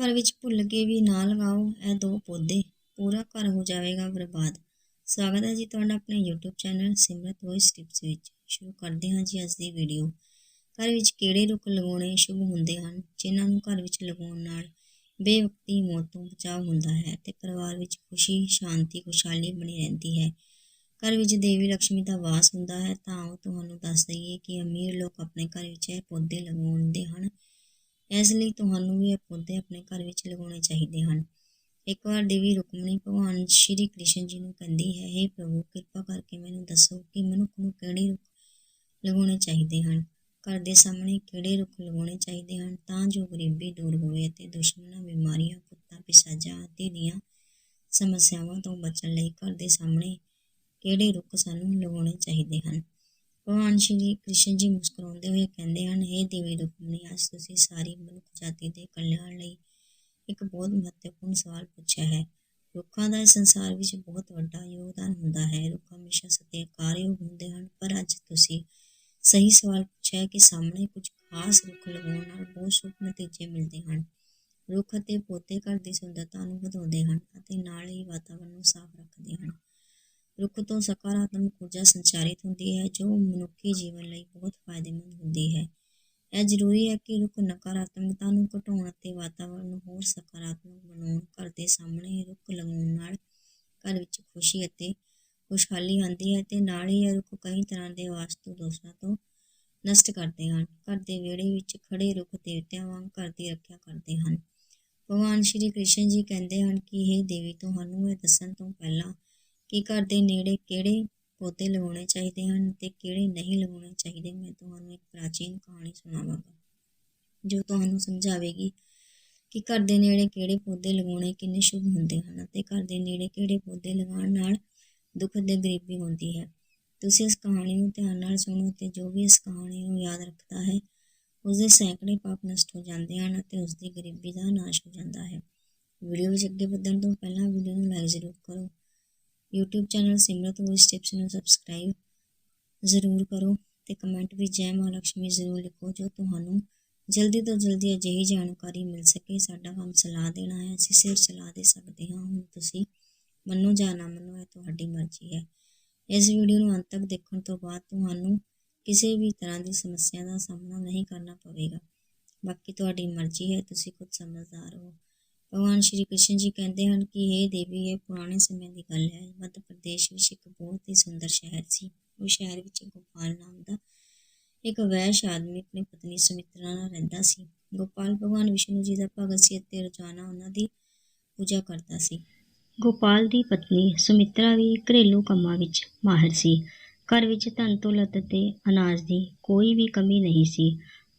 ਘਰ ਵਿੱਚ ਭੁੱਲ ਕੇ ਵੀ ਨਾ ਲਗਾਓ ਇਹ ਦੋ ਪੌਦੇ। ਪੂਰਾ ਘਰ ਹੋ ਜਾਵੇਗਾ ਬਰਬਾਦ। ਸਵਾਗਤ ਹੈ ਜੀ ਤੁਹਾਡਾ ਆਪਣੇ YouTube channel Simrat voice tips ਵਿੱਚ। ਸ਼ੁਰੂ ਕਰਦੇ ਹਾਂ ਜੀ ਅੱਜ ਦੀ ਵੀਡੀਓ ਘਰ ਵਿੱਚ ਕਿਹੜੇ ਰੁੱਖ ਲਗਾਉਣੇ ਸ਼ੁਭ ਹੁੰਦੇ ਹਨ, ਜਿਨ੍ਹਾਂ ਨੂੰ ਘਰ ਵਿੱਚ ਲਗਾਉਣ ਨਾਲ ਬੇਵਕਤੀ, ਮੌਤ ਤੋਂ ਬਚਾਅ ਹੁੰਦਾ ਹੈ ਤੇ ਪਰਿਵਾਰ ਵਿੱਚ ਖੁਸ਼ੀ, ਸ਼ਾਂਤੀ, ਖੁਸ਼ਹਾਲੀ ਬਣੀ ਰਹਿੰਦੀ ਹੈ। ਘਰ ਵਿੱਚ ਦੇਵੀ ਲక్ష్ਮੀ ਦਾ ਵਾਸ ਹੁੰਦਾ ਹੈ ਤਾਂ ਉਹ ਤੁਹਾਨੂੰ ਦੱਸ ਦਈਏ ਕਿ ਅਮੀਰ ਲੋਕ ਆਪਣੇ ਘਰ ਵਿੱਚ ਇਹ ਪੌਦੇ ਲਗਾਉਂਦੇ ਹਨ। ਇਸ ਲਈ ਤੁਹਾਨੂੰ ਵੀ ਇਹ ਪੌਦੇ ਆਪਣੇ ਘਰ ਵਿੱਚ ਲਗਾਉਣੇ ਚਾਹੀਦੇ ਹਨ। ਇੱਕ ਵਾਰ ਦੇਵੀ ਰੁਕਮਣੀ ਭਗਵਾਨ ਸ਼੍ਰੀ ਕ੍ਰਿਸ਼ਨ ਜੀ ਨੂੰ ਕਹਿੰਦੀ ਹੈ हे ਪ੍ਰਭੂ, ਕਿਰਪਾ ਕਰਕੇ ਮੈਨੂੰ ਦੱਸੋ ਕਿ ਮਨੁੱਖ ਨੂੰ ਕਿਹੜੇ ਰੁੱਖ ਲਗਾਉਣੇ ਚਾਹੀਦੇ ਹਨ? ਘਰ ਦੇ ਸਾਹਮਣੇ ਕਿਹੜੇ ਰੁੱਖ ਲਗਾਉਣੇ ਚਾਹੀਦੇ ਹਨ ਤਾਂ ਜੋ ਗਰੀਬੀ ਦੂਰ ਹੋਵੇ ਅਤੇ ਦੁਸ਼ਮਣਾਂ, ਬਿਮਾਰੀਆਂ, ਕੁੱਤਾ ਪਿਸਾਜਾਂ ਆਦਿ ਦੀਆਂ ਸਮੱਸਿਆਵਾਂ ਤੋਂ ਬਚਣ ਲਈ ਘਰ ਦੇ ਸਾਹਮਣੇ ਕਿਹੜੇ ਰੁੱਖ ਸਾਨੂੰ ਲਗਾਉਣੇ ਚਾਹੀਦੇ ਹਨ? ਭਗਵਾਨ ਸ਼੍ਰੀ ਕ੍ਰਿਸ਼ਨ ਜੀ ਮੁਸਕਰਾਉਂਦੇ ਹੋਏ ਕਹਿੰਦੇ ਹਨ हे ਦੇਵੀ ਰੁਕਮਣੀ ਅੱਜ ਤੁਸੀਂ ਸਾਰੀ ਮਨੁੱਖ ਜਾਤੀ ਦੇ ਕਲਿਆਣ ਲਈ ਇੱਕ ਬਹੁਤ ਮਹੱਤਵਪੂਰਨ ਸਵਾਲ ਪੁੱਛਿਆ ਹੈ। ਰੁੱਖਾਂ ਦਾ ਇਸ ਸੰਸਾਰ ਵਿੱਚ ਬਹੁਤ ਵੱਡਾ ਯੋਗਦਾਨ ਹੁੰਦਾ ਹੈ। ਰੁੱਖ ਹਮੇਸ਼ਾ ਸਤਿਕਾਰਯੋਗ ਹੁੰਦੇ ਹਨ, ਪਰ ਅੱਜ ਤੁਸੀਂ ਸਹੀ ਸਵਾਲ ਪੁੱਛਿਆ ਕਿ ਸਾਹਮਣੇ ਕੁਝ ਖਾਸ ਰੁੱਖ ਲਗਾਉਣ ਨਾਲ ਬਹੁਤ ਸ਼ੁਭ ਨਤੀਜੇ ਮਿਲਦੇ ਹਨ। ਰੁੱਖ ਅਤੇ ਪੌਦੇ ਘਰ ਦੀ ਸੁੰਦਰਤਾ ਨੂੰ ਵਧਾਉਂਦੇ ਹਨ ਅਤੇ ਨਾਲ ਹੀ ਵਾਤਾਵਰਣ ਨੂੰ ਸਾਫ਼ ਰੱਖਦੇ ਹਨ। ਰੁੱਖ ਤੋਂ ਸਕਾਰਾਤਮਕ ਊਰਜਾ ਸੰਚਾਰਿਤ ਹੁੰਦੀ ਹੈ, ਜੋ ਮਨੁੱਖੀ ਜੀਵਨ ਲਈ ਬਹੁਤ ਫਾਇਦੇਮੰਦ ਹੁੰਦੀ ਹੈ। ਇਹ ਜ਼ਰੂਰੀ ਹੈ ਕਿ ਰੁੱਖ ਨਕਾਰਾਤਮਕਤਾ ਨੂੰ ਘਟਾਉਣ ਅਤੇ ਵਾਤਾਵਰਣ ਨੂੰ ਹੋਰ ਸਕਾਰਾਤਮਕ ਬਣਾਉਣ, ਘਰ ਦੇ ਸਾਹਮਣੇ ਰੁੱਖ ਲਗਾਉਣ ਨਾਲ ਘਰ ਵਿੱਚ ਖੁਸ਼ੀ ਅਤੇ ਖੁਸ਼ਹਾਲੀ ਆਉਂਦੀ ਹੈ ਤੇ ਨਾਲ ਹੀ ਇਹ ਰੁੱਖ ਕਈ ਤਰ੍ਹਾਂ ਦੇ ਵਾਸਤੂ ਦੋਸ਼ਾਂ ਤੋਂ ਨਸ਼ਟ ਕਰਦੇ ਹਨ। ਘਰ ਦੇ ਵਿਹੜੇ ਵਿੱਚ ਖੜੇ ਰੁੱਖ ਦੇਵਤਿਆਂ ਵਾਂਗ ਘਰ ਦੀ ਰੱਖਿਆ ਕਰਦੇ ਹਨ। ਭਗਵਾਨ ਸ਼੍ਰੀ ਕ੍ਰਿਸ਼ਨ ਜੀ ਕਹਿੰਦੇ ਹਨ ਕਿ ਇਹ ਦੇਵੀ, ਤੁਹਾਨੂੰ ਇਹ ਦੱਸਣ ਤੋਂ ਪਹਿਲਾਂ ਕਿ ਘਰ ਦੇ ਨੇੜੇ ਕਿਹੜੇ ਪੌਦੇ ਲਗਾਉਣੇ ਚਾਹੀਦੇ ਹਨ ਤੇ ਕਿਹੜੇ ਨਹੀਂ ਲਗਾਉਣੇ ਚਾਹੀਦੇ, ਮੈਂ ਤੁਹਾਨੂੰ ਇੱਕ ਪ੍ਰਾਚੀਨ ਕਹਾਣੀ ਸੁਣਾਵਾਂਗਾ, ਜੋ ਤੁਹਾਨੂੰ ਸਮਝਾਵੇਗੀ ਕਿ ਘਰ ਦੇ ਨੇੜੇ ਕਿਹੜੇ ਪੌਦੇ ਲਗਾਉਣੇ ਕਿੰਨੇ ਸ਼ੁਭ ਹੁੰਦੇ ਹਨ ਅਤੇ ਘਰ ਦੇ ਨੇੜੇ ਕਿਹੜੇ ਪੌਦੇ ਲਗਾਉਣ ਨਾਲ ਦੁੱਖ ਤੇ ਗਰੀਬੀ ਹੁੰਦੀ ਹੈ। ਤੁਸੀਂ ਇਸ ਕਹਾਣੀ ਨੂੰ ਧਿਆਨ ਨਾਲ ਸੁਣੋ ਤੇ ਜੋ ਵੀ ਇਸ ਕਹਾਣੀ ਨੂੰ ਯਾਦ ਰੱਖਦਾ ਹੈ ਉਸ ਦੇ ਸੈਂਕੜੇ ਪਾਪ ਨਸ਼ਟ ਹੋ ਜਾਂਦੇ ਹਨ ਅਤੇ ਉਸ ਦੀ ਗਰੀਬੀ ਦਾ ਨਾਸ਼ ਹੋ ਜਾਂਦਾ ਹੈ। ਵੀਡੀਓ ਵਿੱਚ ਅੱਗੇ ਵਧਣ ਤੋਂ ਪਹਿਲਾਂ ਵੀਡੀਓ ਨੂੰ ਲਾਈਕ ਜ਼ਰੂਰ ਕਰੋ। YouTube channel Simrat voice tips ਨੂੰ ਸਬਸਕ੍ਰਾਈਬ ਜ਼ਰੂਰ ਕਰੋ ਤੇ ਕਮੈਂਟ ਵਿੱਚ ਜੈ ਮਾਂ ਲక్ష్ਮੀ ਜ਼ਰੂਰ ਲਿਖੋ ਜੋ ਤੁਹਾਨੂੰ ਜਲਦੀ ਤੋਂ ਜਲਦੀ ਅਜਿਹੀ ਜਾਣਕਾਰੀ ਮਿਲ ਸਕੇ। ਸਾਡਾ ਕੰਮ ਸਲਾਹ ਦੇਣਾ ਹੈ, ਅਸੀਂ ਸਿਰਫ ਸਲਾਹ ਦੇ ਸਕਦੇ ਹਾਂ। ਹੁਣ ਤੁਸੀਂ ਮੰਨੋ ਜਾਂ ਨਾ ਮੰਨੋ, ਇਹ ਤੁਹਾਡੀ ਮਰਜ਼ੀ ਹੈ। ਇਸ ਵੀਡੀਓ ਨੂੰ ਅੰਤ ਤੱਕ ਦੇਖਣ ਤੋਂ ਬਾਅਦ ਤੁਹਾਨੂੰ ਕਿਸੇ ਵੀ ਤਰ੍ਹਾਂ ਦੀ ਸਮੱਸਿਆ ਦਾ ਸਾਹਮਣਾ ਨਹੀਂ ਕਰਨਾ ਪਵੇਗਾ। ਬਾਕੀ ਤੁਹਾਡੀ ਮਰਜ਼ੀ ਹੈ, ਤੁਸੀਂ ਖੁਦ ਸਮਝਦਾਰ ਹੋ। ਭਗਵਾਨ ਸ਼੍ਰੀ ਕ੍ਰਿਸ਼ਨ ਜੀ ਕਹਿੰਦੇ ਹਨ ਕਿ ਇਹ ਦੇਵੀ, ਇਹ ਪੁਰਾਣੇ ਸਮੇਂ ਦੀ ਗੱਲ ਹੈ। ਮੱਧ ਪ੍ਰਦੇਸ਼ ਵਿੱਚ ਇੱਕ ਬਹੁਤ ਹੀ ਸੁੰਦਰ ਸ਼ਹਿਰ ਸੀ। ਉਹ ਸ਼ਹਿਰ ਵਿੱਚ ਗੋਪਾਲ ਨਾਮ ਦਾ ਇੱਕ ਵੈਸ਼ ਆਦਮੀ ਆਪਣੀ ਪਤਨੀ ਸੁਮਿਤਰਾ ਨਾਲ ਰਹਿੰਦਾ ਸੀ। ਗੋਪਾਲ ਭਗਵਾਨ ਵਿਸ਼ਨੂੰ ਜੀ ਦਾ ਭਗਤ ਸੀ ਅਤੇ ਰੋਜ਼ਾਨਾ ਉਹਨਾਂ ਦੀ ਪੂਜਾ ਕਰਦਾ ਸੀ। ਗੋਪਾਲ ਦੀ ਪਤਨੀ ਸੁਮਿਤਰਾ ਵੀ ਘਰੇਲੂ ਕੰਮਾਂ ਵਿੱਚ ਮਾਹਿਰ ਸੀ। ਘਰ ਵਿੱਚ ਧਨ ਦੌਲਤ ਅਤੇ ਅਨਾਜ ਦੀ ਕੋਈ ਵੀ ਕਮੀ ਨਹੀਂ ਸੀ।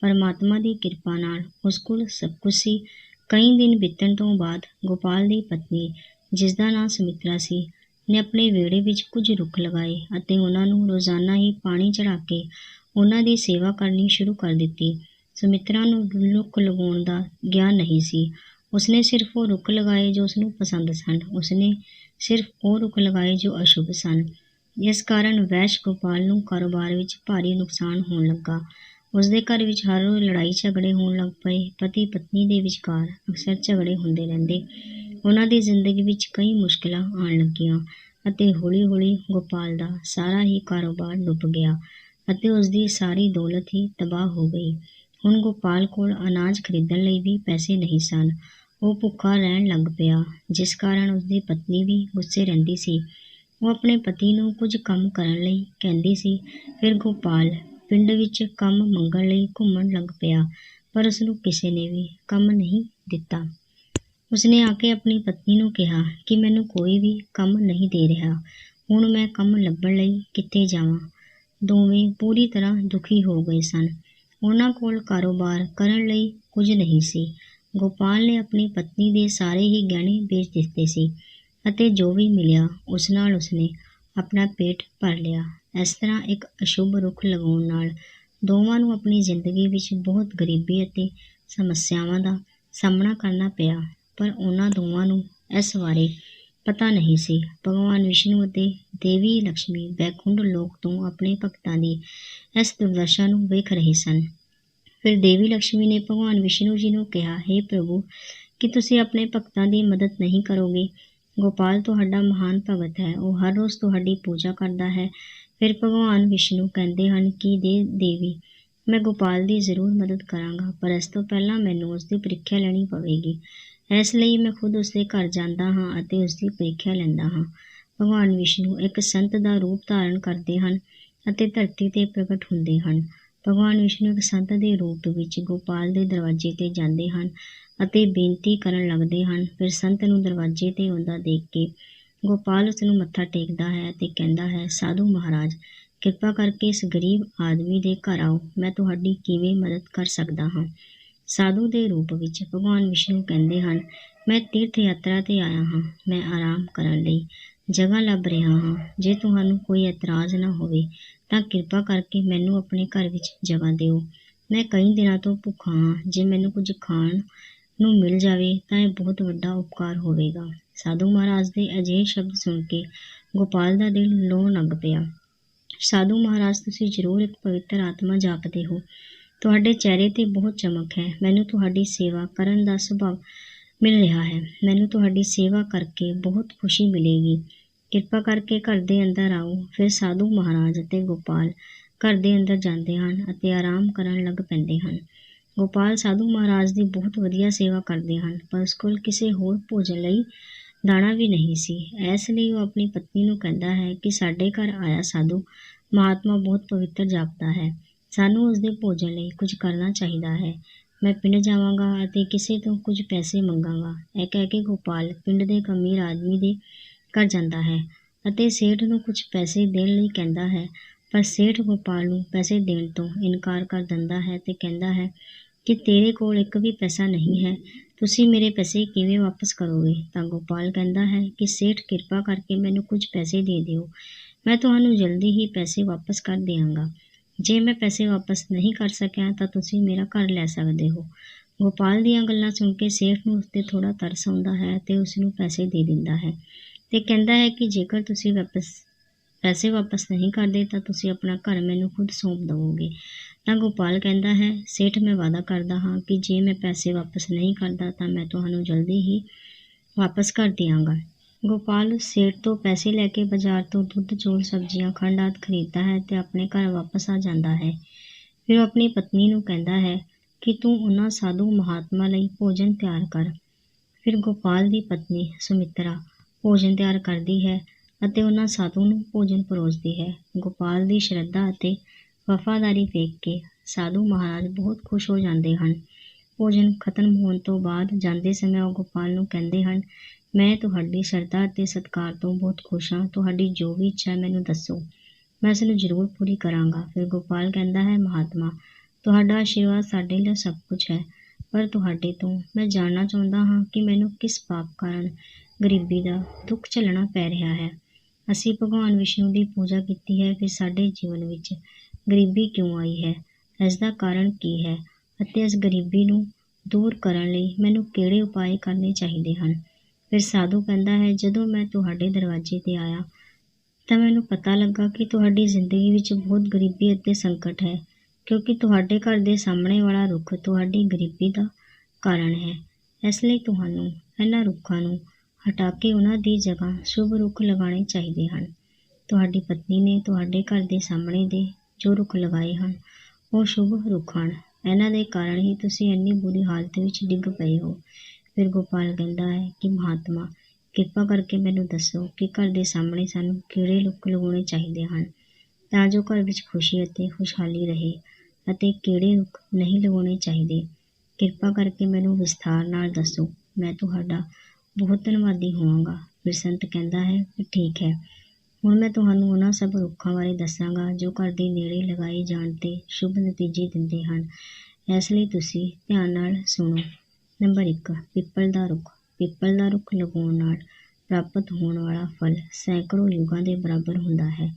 ਪਰਮਾਤਮਾ ਦੀ ਕਿਰਪਾ ਨਾਲ ਉਸ ਕੋਲ ਸਭ ਕੁਝ ਸੀ। ਕਈ ਦਿਨ ਬੀਤਣ ਤੋਂ ਬਾਅਦ ਗੋਪਾਲ ਦੀ ਪਤਨੀ ਜਿਸ ਦਾ ਨਾਮ ਸੁਮਿਤਰਾ ਸੀ, ਨੇ ਆਪਣੇ ਵਿਹੜੇ ਵਿੱਚ ਕੁਝ ਰੁੱਖ ਲਗਾਏ ਅਤੇ ਉਹਨਾਂ ਨੂੰ ਰੋਜ਼ਾਨਾ ਹੀ ਪਾਣੀ ਚੜਾ ਕੇ ਉਹਨਾਂ ਦੀ ਸੇਵਾ ਕਰਨੀ ਸ਼ੁਰੂ ਕਰ ਦਿੱਤੀ। ਸੁਮਿਤਰਾ ਨੂੰ ਰੁੱਖ ਲਗਾਉਣ ਦਾ ਗਿਆਨ ਨਹੀਂ ਸੀ। ਉਸਨੇ ਸਿਰਫ ਉਹ ਰੁੱਖ ਲਗਾਏ ਜੋ ਉਸਨੂੰ ਪਸੰਦ ਸਨ। ਉਸਨੇ ਸਿਰਫ ਉਹ ਰੁੱਖ ਲਗਾਏ ਜੋ ਅਸ਼ੁਭ ਸਨ। ਇਸ ਕਾਰਨ ਵੈਸ਼ ਗੋਪਾਲ ਨੂੰ ਕਾਰੋਬਾਰ ਵਿੱਚ ਭਾਰੀ ਨੁਕਸਾਨ ਹੋਣ ਲੱਗਾ। ਉਸਦੇ ਘਰ ਵਿੱਚ ਹਰ ਰੋਜ਼ ਲੜਾਈ ਝਗੜੇ ਹੋਣ ਲੱਗ ਪਏ। ਪਤੀ ਪਤਨੀ ਦੇ ਵਿਚਕਾਰ ਅਕਸਰ ਝਗੜੇ ਹੁੰਦੇ ਰਹਿੰਦੇ। ਉਹਨਾਂ ਦੀ ਜ਼ਿੰਦਗੀ ਵਿੱਚ ਕਈ ਮੁਸ਼ਕਲਾਂ ਆਉਣ ਲੱਗੀਆਂ ਅਤੇ ਹੌਲੀ-ਹੌਲੀ ਗੋਪਾਲ ਦਾ ਸਾਰਾ ਹੀ ਕਾਰੋਬਾਰ ਡੁੱਬ ਗਿਆ ਅਤੇ ਉਸਦੀ ਸਾਰੀ ਦੌਲਤ ਹੀ ਤਬਾਹ ਹੋ ਗਈ। ਹੁਣ ਗੋਪਾਲ ਕੋਲ ਅਨਾਜ ਖਰੀਦਣ ਲਈ ਵੀ ਪੈਸੇ ਨਹੀਂ ਸਨ। ਉਹ ਭੁੱਖਾ ਰਹਿਣ ਲੱਗ ਪਿਆ, ਜਿਸ ਕਾਰਨ ਉਸਦੀ ਪਤਨੀ ਵੀ ਗੁੱਸੇ ਰਹਿੰਦੀ ਸੀ। ਉਹ ਆਪਣੇ ਪਤੀ ਨੂੰ ਕੁਝ ਕੰਮ ਕਰਨ ਲਈ ਕਹਿੰਦੀ ਸੀ। ਫਿਰ ਗੋਪਾਲ ਪਿੰਡ ਵਿੱਚ ਕੰਮ ਮੰਗਣ ਲਈ ਘੁੰਮਣ ਲੱਗ ਪਿਆ, ਪਰ ਉਸ ਨੂੰ ਕਿਸੇ ਨੇ ਵੀ ਕੰਮ ਨਹੀਂ ਦਿੱਤਾ। ਉਸਨੇ ਆ ਕੇ ਆਪਣੀ ਪਤਨੀ ਨੂੰ ਕਿਹਾ ਕਿ ਮੈਨੂੰ ਕੋਈ ਵੀ ਕੰਮ ਨਹੀਂ ਦੇ ਰਿਹਾ। ਹੁਣ ਮੈਂ ਕੰਮ ਲੱਭਣ ਲਈ ਕਿੱਥੇ ਜਾਵਾਂ? ਦੋਵੇਂ ਪੂਰੀ ਤਰ੍ਹਾਂ ਦੁਖੀ ਹੋ ਗਏ ਸਨ। ਉਹਨਾਂ ਕੋਲ ਕਾਰੋਬਾਰ ਕਰਨ ਲਈ ਕੁਝ ਨਹੀਂ ਸੀ। ਗੋਪਾਲ ਨੇ ਆਪਣੀ ਪਤਨੀ ਦੇ ਸਾਰੇ ਹੀ ਗਹਿਣੇ ਵੇਚ ਦਿੱਤੇ ਸੀ ਅਤੇ ਜੋ ਵੀ ਮਿਲਿਆ ਉਸ ਨਾਲ ਉਸਨੇ ਆਪਣਾ ਪੇਟ ਭਰ ਲਿਆ। ਇਸ ਤਰ੍ਹਾਂ ਇੱਕ ਅਸ਼ੁਭ ਰੁੱਖ ਲਗਾਉਣ ਨਾਲ ਦੋਵਾਂ ਨੂੰ ਆਪਣੀ ਜ਼ਿੰਦਗੀ ਵਿੱਚ ਬਹੁਤ ਗਰੀਬੀ ਅਤੇ ਸਮੱਸਿਆਵਾਂ ਦਾ ਸਾਹਮਣਾ ਕਰਨਾ ਪਿਆ। ਪਰ ਉਹਨਾਂ ਦੋਵਾਂ ਨੂੰ ਇਸ ਬਾਰੇ ਪਤਾ ਨਹੀਂ ਸੀ। ਭਗਵਾਨ ਵਿਸ਼ਨੂੰ ਅਤੇ ਦੇਵੀ ਲక్ష్ਮੀ ਬੈਕੁੰਡ ਲੋਕ ਤੋਂ ਆਪਣੇ ਭਗਤਾਂ ਦੀ ਇਸ ਦੁਰਦਸ਼ਾ ਨੂੰ ਵੇਖ ਰਹੇ ਸਨ। ਫਿਰ ਦੇਵੀ ਲక్ష్ਮੀ ਨੇ ਭਗਵਾਨ ਵਿਸ਼ਨੂੰ ਜੀ ਨੂੰ ਕਿਹਾ हे ਪ੍ਰਭੂ, ਕਿ ਤੁਸੀਂ ਆਪਣੇ ਭਗਤਾਂ ਦੀ ਮਦਦ ਨਹੀਂ ਕਰੋਗੇ? ਗੋਪਾਲ ਤੁਹਾਡਾ ਮਹਾਨ ਭਗਤ ਹੈ। ਉਹ ਹਰ ਰੋਜ਼ ਤੁਹਾਡੀ ਪੂਜਾ ਕਰਦਾ ਹੈ। ਫਿਰ ਭਗਵਾਨ ਵਿਸ਼ਨੂੰ ਕਹਿੰਦੇ ਹਨ ਕਿ ਦੇ ਦੇਵੀ, ਮੈਂ ਗੋਪਾਲ ਦੀ ਜ਼ਰੂਰ ਮਦਦ ਕਰਾਂਗਾ, ਪਰ ਇਸ ਤੋਂ ਪਹਿਲਾਂ ਮੈਨੂੰ ਉਸ ਦੀ ਪ੍ਰੀਖਿਆ ਲੈਣੀ ਪਵੇਗੀ। ਇਸ ਲਈ ਮੈਂ ਖੁਦ ਉਸ ਦੇ ਘਰ ਜਾਂਦਾ ਹਾਂ ਅਤੇ ਉਸ ਦੀ ਪ੍ਰੀਖਿਆ ਲੈਂਦਾ ਹਾਂ। ਭਗਵਾਨ ਵਿਸ਼ਨੂੰ ਇੱਕ ਸੰਤ ਦਾ ਰੂਪ ਧਾਰਨ ਕਰਦੇ ਹਨ ਅਤੇ ਧਰਤੀ ਤੇ ਪ੍ਰਗਟ ਹੁੰਦੇ ਹਨ। ਭਗਵਾਨ ਵਿਸ਼ਨੂੰ ਇੱਕ ਸੰਤ ਦੇ ਰੂਪ ਵਿੱਚ ਗੋਪਾਲ ਦੇ ਦਰਵਾਜ਼ੇ ਤੇ ਜਾਂਦੇ ਹਨ ਅਤੇ ਬੇਨਤੀ ਕਰਨ ਲੱਗਦੇ ਹਨ, ਫਿਰ ਸੰਤ ਨੂੰ ਦਰਵਾਜ਼ੇ ਤੇ ਆਉਂਦਾ ਦੇਖ ਕੇ ਗੋਪਾਲ ਉਸ ਨੂੰ ਮੱਥਾ ਟੇਕਦਾ ਹੈ ਅਤੇ ਕਹਿੰਦਾ ਹੈ, ਸਾਧੂ ਮਹਾਰਾਜ, ਕਿਰਪਾ ਕਰਕੇ ਇਸ ਗਰੀਬ ਆਦਮੀ ਦੇ ਘਰ ਆਓ, ਮੈਂ ਤੁਹਾਡੀ ਕਿਵੇਂ ਮਦਦ ਕਰ ਸਕਦਾ ਹਾਂ? ਸਾਧੂ ਦੇ ਰੂਪ ਵਿੱਚ ਭਗਵਾਨ ਵਿਸ਼ਨੂੰ ਕਹਿੰਦੇ ਹਨ, ਮੈਂ ਤੀਰਥ ਯਾਤਰਾ ਤੇ ਆਇਆ ਹਾਂ, ਮੈਂ ਆਰਾਮ ਕਰਨ ਲਈ ਜਗ੍ਹਾ ਲੱਭ ਰਿਹਾ ਹਾਂ। ਜੇ ਤੁਹਾਨੂੰ ਕੋਈ ਐਤਰਾਜ਼ ਨਾ ਹੋਵੇ, ਤਾਂ ਕਿਰਪਾ ਕਰਕੇ ਮੈਨੂੰ ਆਪਣੇ ਘਰ ਵਿੱਚ ਜਗ੍ਹਾ ਦਿਓ। ਮੈਂ ਕਈ ਦਿਨਾਂ ਤੋਂ ਭੁੱਖਾ ਹਾਂ, ਜੇ ਮੈਨੂੰ ਕੁਝ ਖਾਣ ਨੂੰ ਮਿਲ ਜਾਵੇ, ਤਾਂ ਇਹ ਬਹੁਤ ਵੱਡਾ ਉਪਕਾਰ ਹੋਵੇਗਾ। ਸਾਧੂ ਮਹਾਰਾਜ ਦੇ ਅਜਿਹੇ ਸ਼ਬਦ ਸੁਣ ਕੇ ਗੋਪਾਲ ਦਾ ਦਿਲ ਲੋਣ ਲੱਗ ਪਿਆ। ਸਾਧੂ ਮਹਾਰਾਜ, ਤੁਸੀਂ ਜ਼ਰੂਰ ਇੱਕ ਪਵਿੱਤਰ ਆਤਮਾ ਜਾਪਦੇ ਹੋ। ਤੁਹਾਡੇ ਚਿਹਰੇ ਤੇ ਬਹੁਤ ਚਮਕ ਹੈ। ਮੈਨੂੰ ਤੁਹਾਡੀ ਸੇਵਾ ਕਰਨ ਦਾ ਸੁਭਾਅ ਮਿਲ ਰਿਹਾ ਹੈ। ਮੈਨੂੰ ਤੁਹਾਡੀ ਸੇਵਾ ਕਰਕੇ ਬਹੁਤ ਖੁਸ਼ੀ ਮਿਲੇਗੀ। ਕਿਰਪਾ ਕਰਕੇ ਘਰ ਦੇ ਅੰਦਰ ਆਓ ਫਿਰ ਸਾਧੂ ਮਹਾਰਾਜ ਅਤੇ ਗੋਪਾਲ ਘਰ ਦੇ ਅੰਦਰ ਜਾਂਦੇ ਹਨ ਅਤੇ ਆਰਾਮ ਕਰਨ ਲੱਗ ਪੈਂਦੇ ਹਨ। ਗੋਪਾਲ, ਸਾਧੂ ਮਹਾਰਾਜ ਦੀ ਬਹੁਤ ਵਧੀਆ ਸੇਵਾ ਕਰਦੇ ਹਨ। ਪਰ ਉਸ ਕੋਲ ਕਿਸੇ ਹੋਰ ਭੋਜਨ ਲਈ ਦਾਣਾ ਵੀ ਨਹੀਂ ਸੀ। ਇਸ ਲਈ ਉਹ ਆਪਣੀ ਪਤਨੀ ਨੂੰ ਕਹਿੰਦਾ ਹੈ ਕਿ ਸਾਡੇ ਘਰ ਆਇਆ ਸਾਧੂ। ਮਹਾਤਮਾ ਬਹੁਤ ਪਵਿੱਤਰ ਜਾਪਦਾ ਹੈ। ਸਾਨੂੰ ਉਸ ਦੇ ਭੋਜਨ ਲਈ ਕੁਝ ਕਰਨਾ ਚਾਹੀਦਾ ਹੈ। ਮੈਂ ਪਿੰਡ ਜਾਵਾਂਗਾ ਅਤੇ ਕਿਸੇ ਤੋਂ ਕੁਝ ਪੈਸੇ ਮੰਗਾਂਗਾ। ਇਹ ਕਹਿ ਕੇ ਗੋਪਾਲ ਪਿੰਡ ਦੇ ਅਮੀਰ ਆਦਮੀ ਦੇ ਘਰ ਜਾਂਦਾ ਹੈ ਅਤੇ ਸੇਠ ਨੂੰ ਕੁਝ ਪੈਸੇ ਦੇਣ ਲਈ ਕਹਿੰਦਾ ਹੈ। ਪਰ ਸੇਠ ਗੋਪਾਲ ਨੂੰ ਪੈਸੇ ਦੇਣ ਤੋਂ ਇਨਕਾਰ ਕਰ ਦਿੰਦਾ ਹੈ ਤੇ ਕਹਿੰਦਾ ਹੈ ਕਿ ਤੇਰੇ ਕੋਲ ਇੱਕ ਵੀ ਪੈਸਾ ਨਹੀਂ ਹੈ। ਤੁਸੀਂ ਮੇਰੇ ਪੈਸੇ ਕਿਵੇਂ ਵਾਪਸ ਕਰੋਗੇ? ਤਾਂ ਗੋਪਾਲ ਕਹਿੰਦਾ ਹੈ ਕਿ ਸੇਠ, ਕਿਰਪਾ ਕਰਕੇ ਮੈਨੂੰ ਕੁਝ ਪੈਸੇ ਦੇ ਦਿਓ। ਮੈਂ ਤੁਹਾਨੂੰ ਜਲਦੀ ਹੀ ਪੈਸੇ ਵਾਪਸ ਕਰ ਦਿਆਂਗਾ। ਜੇ ਮੈਂ ਪੈਸੇ ਵਾਪਸ ਨਹੀਂ ਕਰ ਸਕਿਆ, ਤਾਂ ਤੁਸੀਂ ਮੇਰਾ ਘਰ ਲੈ ਸਕਦੇ ਹੋ। ਗੋਪਾਲ ਦੀਆਂ ਗੱਲਾਂ ਸੁਣ ਕੇ ਸੇਠ ਨੂੰ ਉਸ ਤੇ ਥੋੜਾ ਤਰਸ ਆਉਂਦਾ ਹੈ ਤੇ ਉਸ ਨੂੰ ਪੈਸੇ ਦੇ ਦਿੰਦਾ ਹੈ ਤੇ ਕਹਿੰਦਾ ਹੈ ਕਿ ਜੇਕਰ ਤੁਸੀਂ ਵਾਪਸ, ਪੈਸੇ ਵਾਪਸ ਨਹੀਂ ਕਰਦੇ, ਤਾਂ ਤੁਸੀਂ ਆਪਣਾ ਘਰ ਮੈਨੂੰ ਖੁਦ ਸੌਂਪ ਦਿਓਗੇ ਤਾਂ ਗੋਪਾਲ ਕਹਿੰਦਾ ਹੈ, ਸੇਠ, ਮੈਂ ਵਾਅਦਾ ਕਰਦਾ ਹਾਂ ਕਿ ਜੇ ਮੈਂ ਪੈਸੇ ਵਾਪਸ ਨਹੀਂ ਕਰਦਾ ਤਾਂ ਮੈਂ ਤੁਹਾਨੂੰ ਜਲਦੀ ਹੀ ਵਾਪਸ ਕਰ ਦਿਆਂਗਾ। ਗੋਪਾਲ ਸੇਠ ਤੋਂ ਪੈਸੇ ਲੈ ਕੇ ਬਾਜ਼ਾਰ ਤੋਂ ਦੁੱਧ, ਚੌਲ, ਸਬਜ਼ੀਆਂ, ਖੰਡ ਆਦਿ ਖਰੀਦਦਾ ਹੈ ਤੇ ਆਪਣੇ ਘਰ ਵਾਪਸ ਆ ਜਾਂਦਾ ਹੈ। ਫਿਰ ਉਹ ਆਪਣੀ ਪਤਨੀ ਨੂੰ ਕਹਿੰਦਾ ਹੈ ਕਿ ਤੂੰ ਉਹਨਾਂ ਸਾਧੂ ਮਹਾਤਮਾ ਲਈ ਭੋਜਨ ਤਿਆਰ ਕਰ। ਫਿਰ ਗੋਪਾਲ ਦੀ ਪਤਨੀ ਸੁਮਿਤਰਾ ਭੋਜਨ ਤਿਆਰ ਕਰਦੀ ਹੈ ਅਤੇ ਉਹਨਾਂ ਸਾਧੂ ਨੂੰ ਭੋਜਨ ਪਰੋਸਦੀ ਹੈ। ਗੋਪਾਲ ਦੀ ਸ਼ਰਧਾ ਅਤੇ ਵਫ਼ਾਦਾਰੀ ਵੇਖ ਕੇ ਸਾਧੂ ਮਹਾਰਾਜ ਬਹੁਤ ਖੁਸ਼ ਹੋ ਜਾਂਦੇ ਹਨ। ਭੋਜਨ ਖਤਮ ਹੋਣ ਤੋਂ ਬਾਅਦ ਜਾਂਦੇ ਸਮੇਂ ਉਹ ਗੋਪਾਲ ਨੂੰ ਕਹਿੰਦੇ ਹਨ, ਮੈਂ ਤੁਹਾਡੀ ਸ਼ਰਧਾ ਅਤੇ ਸਤਿਕਾਰ ਤੋਂ ਬਹੁਤ ਖੁਸ਼ ਹਾਂ। ਤੁਹਾਡੀ ਜੋ ਵੀ ਇੱਛਾ ਮੈਨੂੰ ਦੱਸੋ। ਮੈਂ ਇਸ ਨੂੰ ਜ਼ਰੂਰ ਪੂਰੀ ਕਰਾਂਗਾ। ਫਿਰ ਗੋਪਾਲ ਕਹਿੰਦਾ ਹੈ, ਮਹਾਤਮਾ, ਤੁਹਾਡਾ ਆਸ਼ੀਰਵਾਦ ਸਾਡੇ ਲਈ ਸਭ ਕੁਝ ਹੈ, ਪਰ ਤੁਹਾਡੇ ਤੋਂ ਮੈਂ ਜਾਣਨਾ ਚਾਹੁੰਦਾ ਹਾਂ ਕਿ ਮੈਨੂੰ ਕਿਸ ਪਾਪ ਕਾਰਨ ਗਰੀਬੀ ਦਾ ਦੁੱਖ ਝੱਲਣਾ ਪੈ ਰਿਹਾ ਹੈ। ਅਸੀਂ ਭਗਵਾਨ ਵਿਸ਼ਨੂੰ ਦੀ ਪੂਜਾ ਕੀਤੀ ਹੈ, ਫਿਰ ਸਾਡੇ ਜੀਵਨ ਵਿੱਚ ਗਰੀਬੀ ਕਿਉਂ ਆਈ ਹੈ? ਇਸ ਦਾ ਕਾਰਨ ਕੀ ਹੈ? ਅਤੇ ਇਸ ਗਰੀਬੀ ਨੂੰ ਦੂਰ ਕਰਨ ਲਈ ਮੈਨੂੰ ਕਿਹੜੇ ਉਪਾਅ ਕਰਨੇ ਚਾਹੀਦੇ ਹਨ? ਫਿਰ ਸਾਧੂ ਕਹਿੰਦਾ ਹੈ, ਜਦੋਂ ਮੈਂ ਤੁਹਾਡੇ ਦਰਵਾਜ਼ੇ ਤੇ ਆਇਆ ਤਾਂ ਮੈਨੂੰ ਪਤਾ ਲੱਗਾ ਕਿ ਤੁਹਾਡੀ ਜ਼ਿੰਦਗੀ ਵਿੱਚ ਬਹੁਤ ਗਰੀਬੀ ਅਤੇ ਸੰਕਟ ਹੈ, ਕਿਉਂਕਿ ਤੁਹਾਡੇ ਘਰ ਦੇ ਸਾਹਮਣੇ ਵਾਲਾ ਰੁੱਖ ਤੁਹਾਡੀ ਗਰੀਬੀ ਦਾ ਕਾਰਨ ਹੈ। ਇਸ ਲਈ ਤੁਹਾਨੂੰ ਇਹਨਾਂ ਰੁੱਖਾਂ ਨੂੰ ਹਟਾ ਕੇ ਉਹਨਾਂ ਦੀ ਜਗ੍ਹਾ ਸ਼ੁਭ ਰੁੱਖ ਲਗਾਉਣੇ ਚਾਹੀਦੇ ਹਨ। ਤੁਹਾਡੀ ਪਤਨੀ ਨੇ ਤੁਹਾਡੇ ਘਰ ਦੇ ਸਾਹਮਣੇ ਦੇ ਜੋ ਰੁੱਖ ਲਗਾਏ ਹਨ, ਉਹ ਸ਼ੁਭ ਰੁੱਖ ਹਨ। ਇਹਨਾਂ ਦੇ ਕਾਰਨ ਹੀ ਤੁਸੀਂ ਇੰਨੀ ਬੁਰੀ ਹਾਲਤ ਵਿੱਚ ਡਿੱਗ ਪਏ ਹੋ। ਫਿਰ ਗੋਪਾਲ ਕਹਿੰਦਾ ਹੈ ਕਿ ਮਹਾਤਮਾ, ਕਿਰਪਾ ਕਰਕੇ ਮੈਨੂੰ ਦੱਸੋ ਕਿ ਘਰ ਦੇ ਸਾਹਮਣੇ ਸਾਨੂੰ ਕਿਹੜੇ ਰੁੱਖ ਲਗਾਉਣੇ ਚਾਹੀਦੇ ਹਨ, ਤਾਂ ਜੋ ਘਰ ਵਿੱਚ ਖੁਸ਼ੀ ਅਤੇ ਖੁਸ਼ਹਾਲੀ ਰਹੇ ਅਤੇ ਕਿਹੜੇ ਰੁੱਖ ਨਹੀਂ ਲਗਾਉਣੇ ਚਾਹੀਦੇ। ਕਿਰਪਾ ਕਰਕੇ ਮੈਨੂੰ ਵਿਸਥਾਰ ਨਾਲ ਦੱਸੋ, ਮੈਂ ਤੁਹਾਡਾ ਬਹੁਤ ਧੰਨਵਾਦੀ ਹੋਵਾਂਗਾ। ਫਿਰ ਸੰਤ ਕਹਿੰਦਾ ਹੈ ਕਿ ਠੀਕ ਹੈ। ਹੁਣ ਮੈਂ ਤੁਹਾਨੂੰ ਉਹਨਾਂ ਸਭ ਰੁੱਖਾਂ ਬਾਰੇ ਦੱਸਾਂਗਾ ਜੋ ਘਰ ਦੇ ਨੇੜੇ ਲਗਾਏ ਜਾਣ 'ਤੇ ਸ਼ੁਭ ਨਤੀਜੇ ਦਿੰਦੇ ਹਨ। ਇਸ ਲਈ ਤੁਸੀਂ ਧਿਆਨ ਨਾਲ ਸੁਣੋ। ਨੰਬਰ ਇੱਕ, ਪਿੱਪਲ ਦਾ ਰੁੱਖ। ਪਿੱਪਲ ਦਾ ਰੁੱਖ ਲਗਾਉਣ ਨਾਲ ਪ੍ਰਾਪਤ ਹੋਣ ਵਾਲਾ ਫਲ ਸੈਂਕੜੋ ਯੁੱਗਾਂ ਦੇ ਬਰਾਬਰ ਹੁੰਦਾ ਹੈ।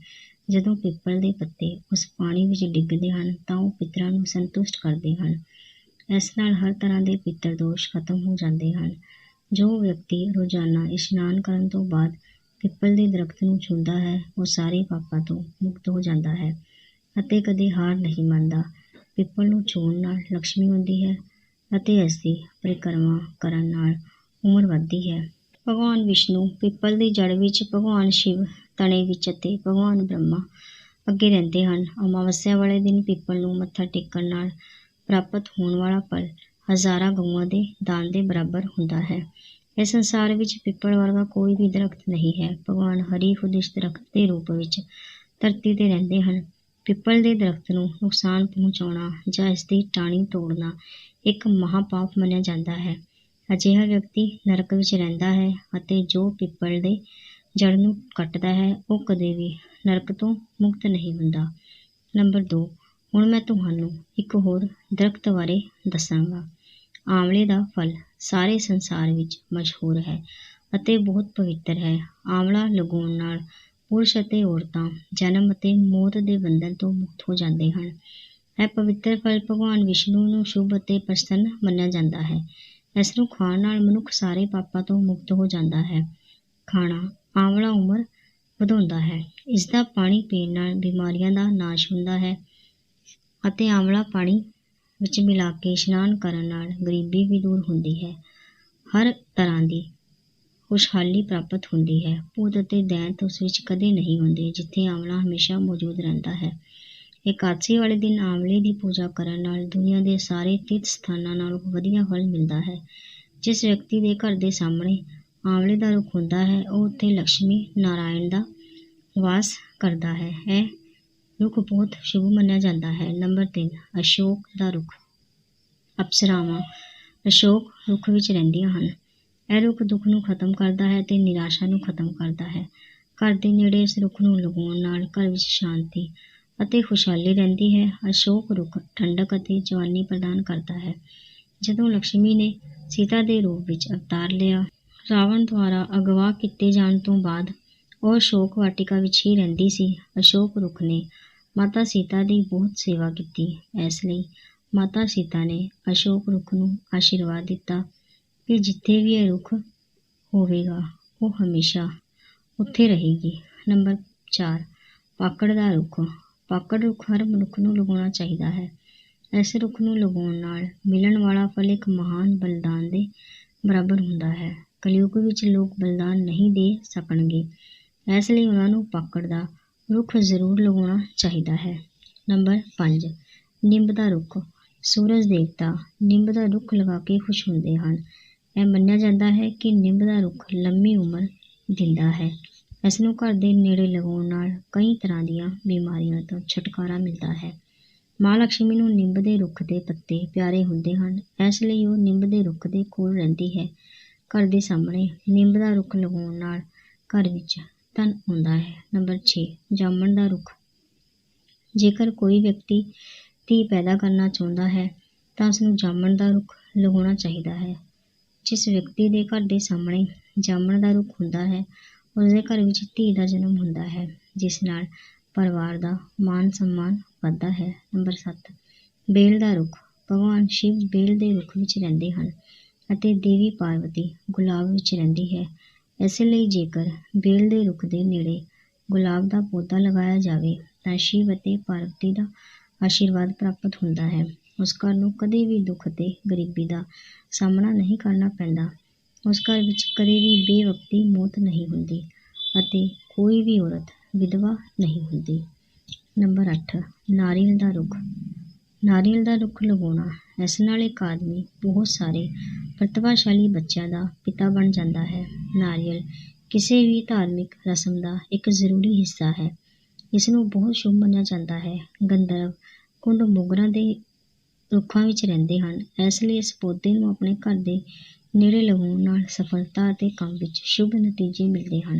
ਜਦੋਂ ਪਿੱਪਲ ਦੇ ਪੱਤੇ ਉਸ ਪਾਣੀ ਵਿੱਚ ਡਿੱਗਦੇ ਹਨ, ਤਾਂ ਉਹ ਪਿਤਰਾਂ ਨੂੰ ਸੰਤੁਸ਼ਟ ਕਰਦੇ ਹਨ। ਇਸ ਨਾਲ ਹਰ ਤਰ੍ਹਾਂ ਦੇ ਪਿੱਤਰ ਦੋਸ਼ ਖਤਮ ਹੋ ਜਾਂਦੇ ਹਨ। ਜੋ ਵਿਅਕਤੀ ਰੋਜ਼ਾਨਾ ਇਸ਼ਨਾਨ ਕਰਨ ਤੋਂ ਬਾਅਦ ਪਿੱਪਲ ਦੇ ਦਰੱਖਤ ਨੂੰ ਛੂਹਦਾ ਹੈ, ਉਹ ਸਾਰੇ ਪਾਪਾਂ ਤੋਂ ਮੁਕਤ ਹੋ ਜਾਂਦਾ ਹੈ ਅਤੇ ਕਦੇ ਹਾਰ ਨਹੀਂ ਮੰਨਦਾ। ਪਿੱਪਲ ਨੂੰ ਛੂਹਣ ਨਾਲ ਲਕਸ਼ਮੀ ਹੁੰਦੀ ਹੈ ਅਤੇ ਇਸ ਪਰਿਕਰਮਾ ਕਰਨ ਨਾਲ ਉਮਰ ਵੱਧਦੀ ਹੈ। ਭਗਵਾਨ ਵਿਸ਼ਨੂੰ ਪਿੱਪਲ ਦੀ ਜੜ ਵਿੱਚ ਭਗਵਾਨ ਸ਼ਿਵ ਤਣੇ ਵਿੱਚ ਅਤੇ ਭਗਵਾਨ ਬ੍ਰਹਮਾ ਅੱਗੇ ਰਹਿੰਦੇ ਹਨ। ਅਮਾਵਸਿਆ ਵਾਲੇ ਦਿਨ ਪਿੱਪਲ ਨੂੰ ਮੱਥਾ ਟੇਕਣ ਨਾਲ ਪ੍ਰਾਪਤ ਹੋਣ ਵਾਲਾ ਫਲ ਹਜ਼ਾਰਾਂ ਗਊਆਂ ਦੇ ਦਾਨ ਦੇ ਬਰਾਬਰ ਹੁੰਦਾ ਹੈ। ਇਸ ਸੰਸਾਰ ਵਿੱਚ ਪਿੱਪਲ ਵਰਗਾ ਕੋਈ ਵੀ ਦਰਖਤ ਨਹੀਂ ਹੈ। ਭਗਵਾਨ ਹਰੀ ਖੁਦ ਇਸ ਦਰਖਤ ਦੇ ਰੂਪ ਵਿੱਚ ਧਰਤੀ ਤੇ ਰਹਿੰਦੇ ਹਨ। ਪਿੱਪਲ ਦੇ ਦਰਖਤ ਨੂੰ ਨੁਕਸਾਨ ਪਹੁੰਚਾਉਣਾ ਜਾਂ ਇਸ ਦੀ ਟਾਹਣੀ ਤੋੜਨਾ ਇੱਕ ਮਹਾਪਾਪ ਮੰਨਿਆ ਜਾਂਦਾ ਹੈ। ਅਜਿਹਾ ਵਿਅਕਤੀ ਨਰਕ ਵਿੱਚ ਰਹਿੰਦਾ ਹੈ ਅਤੇ ਜੋ ਪਿੱਪਲ ਦੇ ਜੜ ਨੂੰ ਕੱਟਦਾ ਹੈ, ਉਹ ਕਦੇ ਵੀ ਨਰਕ ਤੋਂ ਮੁਕਤ ਨਹੀਂ ਹੁੰਦਾ। ਨੰਬਰ 2 ਹੁਣ ਮੈਂ ਤੁਹਾਨੂੰ ਇੱਕ ਹੋਰ ਦਰਖਤ ਬਾਰੇ ਦੱਸਾਂਗਾ। ਆਂਵਲੇ ਦਾ ਫਲ ਸਾਰੇ ਸੰਸਾਰ ਵਿੱਚ ਮਸ਼ਹੂਰ ਹੈ ਅਤੇ ਬਹੁਤ ਪਵਿੱਤਰ ਹੈ। ਆਂਵਲਾ ਲਗਾਉਣ ਨਾਲ ਪੁਰਸ਼ ਅਤੇ ਔਰਤਾਂ ਜਨਮ ਅਤੇ ਮੌਤ ਦੇ ਬੰਧਨ ਤੋਂ ਮੁਕਤ ਹੋ ਜਾਂਦੇ ਹਨ। ਇਹ ਪਵਿੱਤਰ ਫਲ ਭਗਵਾਨ ਵਿਸ਼ਨੂੰ ਨੂੰ ਸ਼ੁਭ ਅਤੇ ਪ੍ਰਸੰਨ ਮੰਨਿਆ ਜਾਂਦਾ ਹੈ। ਇਸ ਨੂੰ ਖਾਣ ਨਾਲ ਮਨੁੱਖ ਸਾਰੇ ਪਾਪਾਂ ਤੋਂ ਮੁਕਤ ਹੋ ਜਾਂਦਾ ਹੈ। ਖਾਣਾ ਆਂਵਲਾ ਉਮਰ ਵਧਾਉਂਦਾ ਹੈ। ਇਸ ਦਾ ਪਾਣੀ ਪੀਣ ਨਾਲ ਬਿਮਾਰੀਆਂ ਦਾ ਨਾਸ਼ ਹੁੰਦਾ ਹੈ ਅਤੇ ਆਂਵਲਾ ਪਾਣੀ ਵਿੱਚ ਮਿਲਾ ਕੇ ਇਸ਼ਨਾਨ ਕਰਨ ਨਾਲ ਗਰੀਬੀ ਵੀ ਦੂਰ ਹੁੰਦੀ ਹੈ। ਹਰ ਤਰ੍ਹਾਂ ਦੀ ਖੁਸ਼ਹਾਲੀ ਪ੍ਰਾਪਤ ਹੁੰਦੀ ਹੈ। ਭੂਤ ਅਤੇ ਦੈਂਤ ਉਸ ਵਿੱਚ ਕਦੇ ਨਹੀਂ ਹੁੰਦੇ, ਜਿੱਥੇ ਆਂਵਲਾ ਹਮੇਸ਼ਾ ਮੌਜੂਦ ਰਹਿੰਦਾ ਹੈ। ਇਕਾਦਸ਼ੀ ਵਾਲੇ ਦਿਨ ਆਂਵਲੇ ਦੀ ਪੂਜਾ ਕਰਨ ਨਾਲ ਦੁਨੀਆ ਦੇ ਸਾਰੇ ਤੀਰਥ ਸਥਾਨਾਂ ਨਾਲੋਂ ਵਧੀਆ ਫਲ ਮਿਲਦਾ ਹੈ। ਜਿਸ ਵਿਅਕਤੀ ਦੇ ਘਰ ਦੇ ਸਾਹਮਣੇ ਆਂਵਲੇ ਦਾ ਰੁੱਖ ਹੁੰਦਾ ਹੈ, ਉਹ ਉੱਥੇ ਲక్ష్ਮੀ ਨਾਰਾਇਣ ਦਾ ਵਾਸ ਕਰਦਾ ਹੈ। ਇਹ ਰੁੱਖ ਬਹੁਤ ਸ਼ੁਭ ਮੰਨਿਆ ਜਾਂਦਾ ਹੈ। ਨੰਬਰ 3 ਅਸ਼ੋਕ ਦਾ ਰੁੱਖ। ਅਪਸਰਾਵਾਂ, ਅਸ਼ੋਕ ਰੁੱਖ ਵਿੱਚ ਰਹਿੰਦੀਆਂ ਹਨ। ਇਹ ਰੁੱਖ ਦੁੱਖ ਨੂੰ ਖਤਮ ਕਰਦਾ ਹੈ ਤੇ ਨਿਰਾਸ਼ਾ ਨੂੰ ਖਤਮ ਕਰਦਾ ਹੈ। ਘਰ ਦੇ ਨੇੜੇ ਇਸ ਰੁੱਖ ਨੂੰ ਲਗਾਉਣ ਨਾਲ ਘਰ ਵਿੱਚ ਸ਼ਾਂਤੀ ਅਤੇ ਖੁਸ਼ਹਾਲੀ ਰਹਿੰਦੀ ਹੈ। ਅਸ਼ੋਕ ਰੁੱਖ ਠੰਡਕ ਅਤੇ ਜਵਾਨੀ ਪ੍ਰਦਾਨ ਕਰਦਾ ਹੈ। ਜਦੋਂ ਲక్ష్ਮੀ ਨੇ ਸੀਤਾ ਦੇ ਰੂਪ ਵਿੱਚ ਅਵਤਾਰ ਲਿਆ, ਰਾਵਣ ਦੁਆਰਾ ਅਗਵਾ ਕੀਤੇ ਜਾਣ ਤੋਂ ਬਾਅਦ ਉਹ ਅਸ਼ੋਕ ਵਾਟਿਕਾ ਵਿੱਚ ਹੀ ਰਹਿੰਦੀ ਸੀ। ਅਸ਼ੋਕ ਰੁੱਖ ਨੇ ਮਾਤਾ ਸੀਤਾ ਦੀ ਬਹੁਤ ਸੇਵਾ ਕੀਤੀ। ਇਸ ਲਈ ਮਾਤਾ ਸੀਤਾ ਨੇ ਅਸ਼ੋਕ ਰੁੱਖ ਨੂੰ ਆਸ਼ੀਰਵਾਦ ਦਿੱਤਾ ਕਿ ਜਿੱਥੇ ਵੀ ਇਹ ਰੁੱਖ ਹੋਵੇਗਾ, ਉਹ ਹਮੇਸ਼ਾ ਉੱਥੇ ਰਹੇਗੀ। ਨੰਬਰ 4 ਪਾਕੜ ਦਾ ਰੁੱਖ। ਪਾਕੜ ਰੁੱਖ ਹਰ ਮਨੁੱਖ ਨੂੰ ਲਗਾਉਣਾ ਚਾਹੀਦਾ ਹੈ। ਇਸ ਰੁੱਖ ਨੂੰ ਲਗਾਉਣ ਨਾਲ ਮਿਲਣ ਵਾਲਾ ਫਲ ਇੱਕ ਮਹਾਨ ਬਲਿਦਾਨ ਦੇ ਬਰਾਬਰ ਹੁੰਦਾ ਹੈ। ਕਲਯੁਗ ਵਿੱਚ ਲੋਕ ਬਲਿਦਾਨ ਨਹੀਂ ਦੇ ਸਕਣਗੇ। ਇਸ ਲਈ ਉਹਨਾਂ ਨੂੰ ਪਾਕੜ ਦਾ ਰੁੱਖ ਜ਼ਰੂਰ ਲਗਾਉਣਾ ਚਾਹੀਦਾ ਹੈ। ਨੰਬਰ 5 ਨਿੰਬ ਦਾ ਰੁੱਖ। ਸੂਰਜ ਦੇਵਤਾ ਨਿੰਬ ਦਾ ਰੁੱਖ ਲਗਾ ਕੇ ਖੁਸ਼ ਹੁੰਦੇ ਹਨ। ਇਹ ਮੰਨਿਆ ਜਾਂਦਾ ਹੈ ਕਿ ਨਿੰਬ ਦਾ ਰੁੱਖ ਲੰਮੀ ਉਮਰ ਦਿੰਦਾ ਹੈ। ਇਸ ਨੂੰ ਘਰ ਦੇ ਨੇੜੇ ਲਗਾਉਣ ਨਾਲ ਕਈ ਤਰ੍ਹਾਂ ਦੀਆਂ ਬਿਮਾਰੀਆਂ ਤੋਂ ਛੁਟਕਾਰਾ ਮਿਲਦਾ ਹੈ। ਮਾਂ ਲక్ష్ਮੀ ਨੂੰ ਨਿੰਬ ਦੇ ਰੁੱਖ ਦੇ ਪੱਤੇ ਪਿਆਰੇ ਹੁੰਦੇ ਹਨ। ਇਸ ਲਈ ਉਹ ਨਿੰਬ ਦੇ ਰੁੱਖ ਦੇ ਕੋਲ ਰਹਿੰਦੀ ਹੈ। ਘਰ ਦੇ ਸਾਹਮਣੇ ਨਿੰਬ ਦਾ ਰੁੱਖ ਲਗਾਉਣ ਨਾਲ ਘਰ ਵਿੱਚ ਧਨ ਆਉਂਦਾ ਹੈ। ਨੰਬਰ 6 ਜਾਮਣ ਦਾ ਰੁੱਖ। ਜੇਕਰ ਕੋਈ ਵਿਅਕਤੀ ਧੀ ਪੈਦਾ ਕਰਨਾ ਚਾਹੁੰਦਾ ਹੈ, ਤਾਂ ਉਸ ਨੂੰ ਜਾਮਣ ਦਾ ਰੁੱਖ ਲਗਾਉਣਾ ਚਾਹੀਦਾ ਹੈ। ਜਿਸ ਵਿਅਕਤੀ ਦੇ ਘਰ ਦੇ ਸਾਹਮਣੇ ਜਾਮਣ ਦਾ ਰੁੱਖ ਹੁੰਦਾ ਹੈ ਉਸ ਦੇ ਘਰ ਵਿੱਚ ਧੀ ਦਾ ਜਨਮ ਹੁੰਦਾ ਹੈ, ਜਿਸ ਨਾਲ ਪਰਿਵਾਰ ਦਾ ਮਾਨ ਸਨਮਾਨ ਵੱਧਦਾ ਹੈ। ਨੰਬਰ 7 ਬੇਲ ਦਾ ਰੁੱਖ। ਭਗਵਾਨ ਸ਼ਿਵ ਬੇਲ ਦੇ ਰੁੱਖ ਵਿੱਚ ਰਹਿੰਦੇ ਹਨ ਅਤੇ ਦੇਵੀ ਪਾਰਵਤੀ ਗੁਲਾਬ ਵਿੱਚ ਰਹਿੰਦੀ ਹੈ। ਇਸ ਲਈ ਜੇਕਰ ਬੇਲ ਦੇ ਰੁੱਖ ਦੇ ਨੇੜੇ ਗੁਲਾਬ ਦਾ ਪੌਦਾ ਲਗਾਇਆ ਜਾਵੇ, ਤਾਂ ਸ਼ਿਵ ਅਤੇ ਪਾਰਵਤੀ ਦਾ ਆਸ਼ੀਰਵਾਦ ਪ੍ਰਾਪਤ ਹੁੰਦਾ ਹੈ। ਉਸ ਘਰ ਨੂੰ ਕਦੇ ਵੀ ਦੁੱਖ ਅਤੇ ਗਰੀਬੀ ਦਾ ਸਾਹਮਣਾ ਨਹੀਂ ਕਰਨਾ ਪੈਂਦਾ। ਉਸ ਘਰ ਵਿੱਚ ਕਦੇ ਵੀ ਬੇਵਕਤੀ ਮੌਤ ਨਹੀਂ ਹੁੰਦੀ ਅਤੇ ਕੋਈ ਵੀ ਔਰਤ ਵਿਧਵਾ ਨਹੀਂ ਹੁੰਦੀ। ਨੰਬਰ ਅੱਠ, ਨਾਰੀਅਲ ਦਾ ਰੁੱਖ। ਨਾਰੀਅਲ ਦਾ ਰੁੱਖ ਲਗਾਉਣਾ ਇਸ ਨਾਲ ਇੱਕ ਆਦਮੀ ਬਹੁਤ ਸਾਰੇ ਪ੍ਰਤਿਭਾਸ਼ਾਲੀ ਬੱਚਿਆਂ ਦਾ ਪਿਤਾ ਬਣ ਜਾਂਦਾ ਹੈ। ਨਾਰੀਅਲ ਕਿਸੇ ਵੀ ਧਾਰਮਿਕ ਰਸਮ ਦਾ ਇੱਕ ਜ਼ਰੂਰੀ ਹਿੱਸਾ ਹੈ। ਇਸ ਨੂੰ ਬਹੁਤ ਸ਼ੁਭ ਮੰਨਿਆ ਜਾਂਦਾ ਹੈ। ਗੰਧਰਵ ਕੁੰਡ ਮੋਗਰਾ ਦੇ ਰੁੱਖਾਂ ਵਿੱਚ ਰਹਿੰਦੇ ਹਨ। ਇਸ ਲਈ ਇਸ ਪੌਦੇ ਨੂੰ ਆਪਣੇ ਘਰ ਦੇ ਨੇੜੇ ਲਗਾਉਣ ਨਾਲ ਸਫਲਤਾ ਅਤੇ ਕੰਮ ਵਿੱਚ ਸ਼ੁਭ ਨਤੀਜੇ ਮਿਲਦੇ ਹਨ।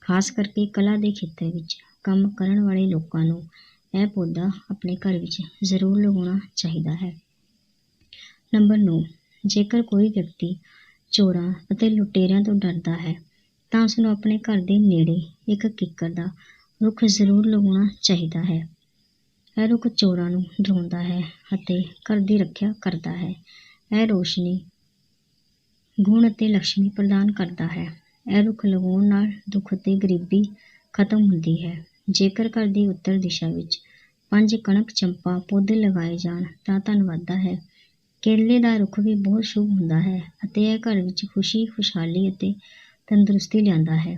ਖਾਸ ਕਰਕੇ ਕਲਾ ਦੇ ਖੇਤਰ ਵਿੱਚ ਕੰਮ ਕਰਨ ਵਾਲੇ ਲੋਕਾਂ ਨੂੰ ਇਹ ਪੌਦਾ ਆਪਣੇ ਘਰ ਵਿੱਚ ਜ਼ਰੂਰ ਲਗਾਉਣਾ ਚਾਹੀਦਾ ਹੈ। ਨੰਬਰ 9 ਜੇਕਰ ਕੋਈ ਵਿਅਕਤੀ ਚੋਰਾਂ ਅਤੇ ਲੁਟੇਰਿਆਂ ਤੋਂ ਡਰਦਾ ਹੈ, ਤਾਂ ਉਸ ਨੂੰ ਆਪਣੇ ਘਰ ਦੇ ਨੇੜੇ ਇੱਕ ਕਿੱਕਰ ਦਾ ਰੁੱਖ ਜ਼ਰੂਰ ਲਗਾਉਣਾ ਚਾਹੀਦਾ ਹੈ। ਇਹ ਰੁੱਖ ਚੋਰਾਂ ਨੂੰ ਡਰਾਉਂਦਾ ਹੈ ਅਤੇ ਘਰ ਦੀ ਰੱਖਿਆ ਕਰਦਾ ਹੈ। ਇਹ ਰੋਸ਼ਨੀ, ਗੁਣ ਅਤੇ ਲక్ష్ਮੀ ਪ੍ਰਦਾਨ ਕਰਦਾ ਹੈ। ਇਹ ਰੁੱਖ ਲਗਾਉਣ ਨਾਲ ਦੁੱਖ ਅਤੇ ਗਰੀਬੀ ਖਤਮ ਹੁੰਦੀ ਹੈ। ਜੇਕਰ ਘਰ ਦੀ ਉੱਤਰ ਦਿਸ਼ਾ ਵਿੱਚ ਪੰਜ ਕਣਕ ਚੰਪਾ ਪੌਦੇ ਲਗਾਏ ਜਾਣ, ਤਾਂ ਧਨ ਵੱਧਦਾ ਹੈ। ਕੇਲੇ ਦਾ ਰੁੱਖ ਵੀ ਬਹੁਤ ਸ਼ੁਭ ਹੁੰਦਾ ਹੈ ਅਤੇ ਇਹ ਘਰ ਵਿੱਚ ਖੁਸ਼ੀ, ਖੁਸ਼ਹਾਲੀ ਅਤੇ ਤੰਦਰੁਸਤੀ ਲਿਆਉਂਦਾ ਹੈ।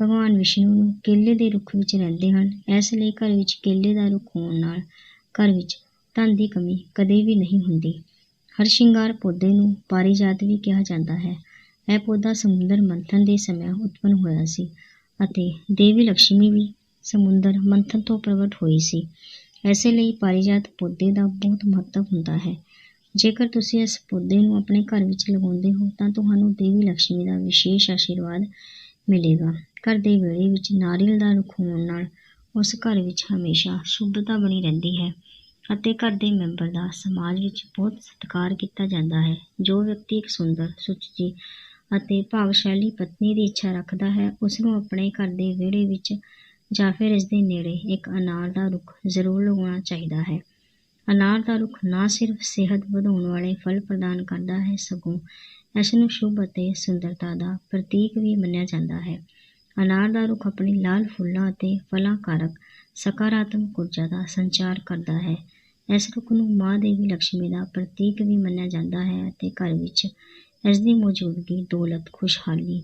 ਭਗਵਾਨ ਵਿਸ਼ਨੂੰ ਨੂੰ ਕੇਲੇ ਦੇ ਰੁੱਖ ਵਿੱਚ ਰਹਿੰਦੇ ਹਨ। ਇਸ ਲਈ ਘਰ ਵਿੱਚ ਕੇਲੇ ਦਾ ਰੁੱਖ ਹੋਣ ਨਾਲ ਘਰ ਵਿੱਚ ਧਨ ਦੀ ਕਮੀ ਕਦੇ ਵੀ ਨਹੀਂ ਹੁੰਦੀ। ਹਰ ਸ਼ਿੰਗਾਰ ਪੌਦੇ ਨੂੰ ਪਾਰੀਜਾਤ ਵੀ ਕਿਹਾ ਜਾਂਦਾ ਹੈ। ਇਹ ਪੌਦਾ ਸਮੁੰਦਰ ਮੰਥਨ ਦੇ ਸਮੇਂ ਉਤਪੰਨ ਹੋਇਆ ਸੀ ਅਤੇ ਦੇਵੀ ਲక్ష్ਮੀ ਵੀ ਸਮੁੰਦਰ ਮੰਥਨ ਤੋਂ ਪ੍ਰਗਟ ਹੋਈ ਸੀ। ਐਸੇ ਲਈ ਪਾਰੀਜਾਤ ਪੌਦੇ ਦਾ ਬਹੁਤ ਮਹੱਤਵ ਹੁੰਦਾ ਹੈ। ਜੇਕਰ ਤੁਸੀਂ ਇਸ ਪੌਦੇ ਨੂੰ ਆਪਣੇ ਘਰ ਵਿੱਚ ਲਗਾਉਂਦੇ ਹੋ, ਤਾਂ ਤੁਹਾਨੂੰ ਦੇਵੀ ਲక్ష్ਮੀ ਦਾ ਵਿਸ਼ੇਸ਼ ਆਸ਼ੀਰਵਾਦ ਮਿਲੇਗਾ। ਘਰ ਦੇ ਵਿਹੜੇ ਵਿੱਚ ਨਾਰੀਅਲ ਦਾ ਰੁੱਖ ਹੋਣ ਨਾਲ ਉਸ ਘਰ ਵਿੱਚ ਹਮੇਸ਼ਾ ਸ਼ੁਭਤਾ ਬਣੀ ਰਹਿੰਦੀ ਹੈ ਅਤੇ ਘਰ ਦੇ ਮੈਂਬਰ ਦਾ ਸਮਾਜ ਵਿੱਚ ਬਹੁਤ ਸਤਿਕਾਰ ਕੀਤਾ ਜਾਂਦਾ ਹੈ। ਜੋ ਵਿਅਕਤੀ ਇੱਕ ਸੁੰਦਰ, ਸੁਚੱਜੀ ਅਤੇ ਭਾਵਸ਼ਾਲੀ ਪਤਨੀ ਦੀ ਇੱਛਾ ਰੱਖਦਾ ਹੈ ਉਸ ਨੂੰ ਆਪਣੇ ਘਰ ਦੇ ਵਿਹੜੇ ਵਿੱਚ ਜਾਂ ਫਿਰ ਇਸ ਦੇ ਨੇੜੇ ਇੱਕ ਅਨਾਰ ਦਾ ਰੁੱਖ ਜ਼ਰੂਰ ਲਗਾਉਣਾ ਚਾਹੀਦਾ ਹੈ। ਅਨਾਰ ਦਾ ਰੁੱਖ ਨਾ ਸਿਰਫ ਸਿਹਤ ਵਧਾਉਣ ਵਾਲੇ ਫਲ ਪ੍ਰਦਾਨ ਕਰਦਾ ਹੈ, ਸਗੋਂ ਇਸ ਨੂੰ ਸ਼ੁਭ ਅਤੇ ਸੁੰਦਰਤਾ ਦਾ ਪ੍ਰਤੀਕ ਵੀ ਮੰਨਿਆ ਜਾਂਦਾ ਹੈ। ਅਨਾਰ ਦਾ ਰੁੱਖ ਆਪਣੇ ਲਾਲ ਫੁੱਲਾਂ ਅਤੇ ਫਲਾਂ ਕਾਰਕ ਸਕਾਰਾਤਮਕ ਊਰਜਾ ਦਾ ਸੰਚਾਰ ਕਰਦਾ ਹੈ। ਇਸ ਰੁੱਖ ਨੂੰ ਮਾਂ ਦੇਵੀ ਲక్ష్ਮੀ ਦਾ ਪ੍ਰਤੀਕ ਵੀ ਮੰਨਿਆ ਜਾਂਦਾ ਹੈ ਅਤੇ ਘਰ ਵਿੱਚ ਇਸ ਦੀ ਮੌਜੂਦਗੀ ਦੌਲਤ, ਖੁਸ਼ਹਾਲੀ